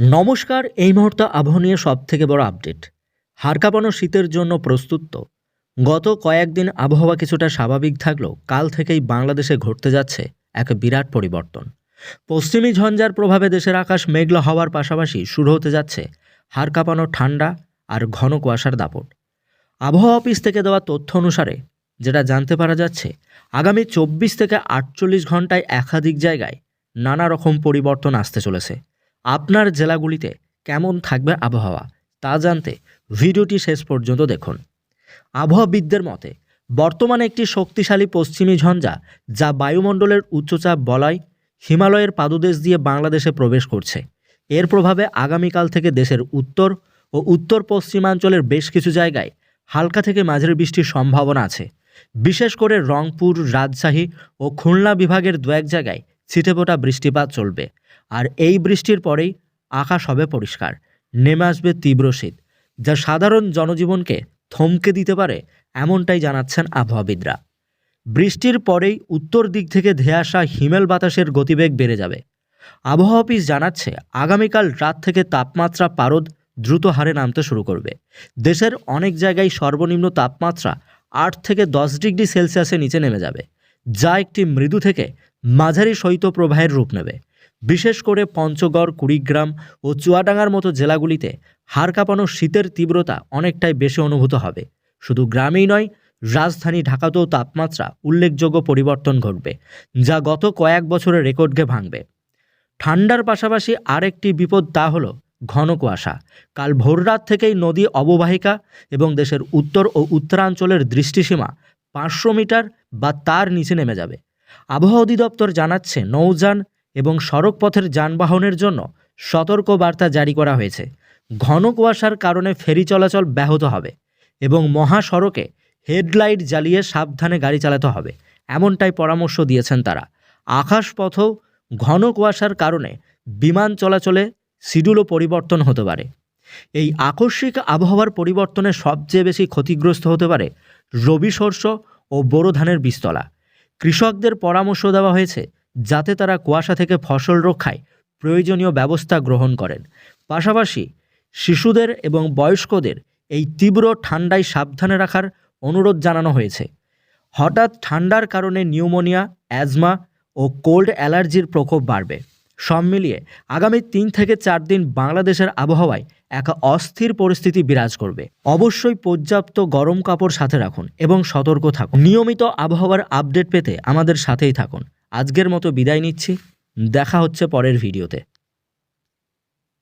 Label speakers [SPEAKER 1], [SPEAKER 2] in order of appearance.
[SPEAKER 1] নমস্কার, এই মুহূর্তে আবহাওয়া নিয়ে সব থেকে বড় আপডেট হাড়কাঁপানো শীতের জন্য প্রস্তুত তো। গত কয়েকদিন আবহাওয়া কিছুটা স্বাভাবিক থাকলেও কাল থেকেই বাংলাদেশে ঘটতে যাচ্ছে এক বিরাট পরিবর্তন। পশ্চিমী ঝঞ্ঝার প্রভাবে দেশের আকাশ মেঘলা হওয়ার পাশাপাশি শুরু হতে যাচ্ছে হাড়কাঁপানো ঠান্ডা আর ঘন কুয়াশার দাপট। আবহাওয়া অফিস থেকে দেওয়া তথ্য অনুসারে, যেটা জানতে পারা যাচ্ছে, আগামী চব্বিশ থেকে আটচল্লিশ ঘন্টায় একাধিক জায়গায় নানা রকম পরিবর্তন আসতে চলেছে। আপনার জেলাগুলিতে কেমন থাকবে আবহাওয়া, তা জানতে ভিডিওটি শেষ পর্যন্ত দেখুন। আবহাওয়াবিদদের মতে, বর্তমানে একটি শক্তিশালী পশ্চিমী ঝঞ্ঝা যা বায়ুমণ্ডলের উচ্চচাপ বলয়, হিমালয়ের পাদদেশ দিয়ে বাংলাদেশে প্রবেশ করছে। এর প্রভাবে আগামীকাল থেকে দেশের উত্তর ও উত্তর পশ্চিমাঞ্চলের বেশ কিছু জায়গায় হালকা থেকে মাঝারি বৃষ্টির সম্ভাবনা আছে। বিশেষ করে রংপুর, রাজশাহী ও খুলনা বিভাগের দু এক জায়গায় ছিটেফোঁটা বৃষ্টিপাত চলবে। আর এই বৃষ্টির পরেই আকাশ হবে পরিষ্কার, নেমে আসবে তীব্র শীত, যা সাধারণ জনজীবনকে থমকে দিতে পারে এমনটাই জানাচ্ছেন আবহাওয়াবিদরা। বৃষ্টির পরেই উত্তর দিক থেকে ধেয়ে আসা হিমেল বাতাসের গতিবেগ বেড়ে যাবে। আবহাওয়া অফিস জানাচ্ছে, আগামীকাল রাত থেকে তাপমাত্রা পারদ দ্রুত হারে নামতে শুরু করবে। দেশের অনেক জায়গায় সর্বনিম্ন তাপমাত্রা আট থেকে দশ ডিগ্রি সেলসিয়াসের নিচে নেমে যাবে। যা একটি মৃদু থেকে মাঝারি শৈত্যপ্রবাহের রূপ নেবে। বিশেষ করে পঞ্চগড়, কুড়িগ্রাম ও চুয়াডাঙ্গার মতো জেলাগুলিতে হাড় কাঁপানো শীতের তীব্রতা অনেকটাই বেশি অনুভূত হবে। শুধু গ্রামেই নয়, রাজধানী ঢাকাতেও তাপমাত্রা উল্লেখযোগ্য পরিবর্তন ঘটবে, যা গত কয়েক বছরের রেকর্ডকে ভাঙবে। ঠান্ডার পাশাপাশি আরেকটি বিপদ তা হলো ঘন কুয়াশা। কাল ভোররাত থেকেই নদী অববাহিকা এবং দেশের উত্তর ও উত্তরাঞ্চলের দৃষ্টিসীমা পাঁচশো মিটার বা তার নিচে নেমে যাবে। আবহাওয়া অধিদপ্তর জানাচ্ছে নৌযান এবং সড়কপথের যানবাহনের জন্য সতর্ক বার্তা জারি করা হয়েছে। ঘন কুয়াশার কারণে ফেরি চলাচল ব্যাহত হবে এবং মহাসড়কে হেডলাইট জ্বালিয়ে সাবধানে গাড়ি চালাতে হবে, এমনটাই পরামর্শ দিয়েছেন তারা। আকাশপথেও ঘন কুয়াশার কারণে বিমান চলাচলে শিডিউলও পরিবর্তন হতে পারে। এই আকস্মিক আবহাওয়ার পরিবর্তনে সবচেয়ে বেশি ক্ষতিগ্রস্ত হতে পারে রবি শস্য ও বোরো ধানের বীজতলা। কৃষকদের পরামর্শ দেওয়া হয়েছে যাতে তারা কুয়াশা থেকে ফসল রক্ষায় প্রয়োজনীয় ব্যবস্থা গ্রহণ করেন। পাশাপাশি শিশুদের এবং বয়স্কদের এই তীব্র ঠান্ডায় সাবধানে রাখার অনুরোধ জানানো হয়েছে। হঠাৎ ঠান্ডার কারণে নিউমোনিয়া, অ্যাজমা ও কোল্ড অ্যালার্জির প্রকোপ বাড়বে। সব মিলিয়ে আগামী তিন থেকে চার দিন বাংলাদেশের আবহাওয়ায় এক অস্থির পরিস্থিতি বিরাজ করবে। অবশ্যই পর্যাপ্ত গরম কাপড় সাথে রাখুন এবং সতর্ক থাকুন। নিয়মিত আবহাওয়ার আপডেট পেতে আমাদের সাথেই থাকুন। আজকের মতো বিদায় নিচ্ছি। দেখা হচ্ছে পরের ভিডিওতে।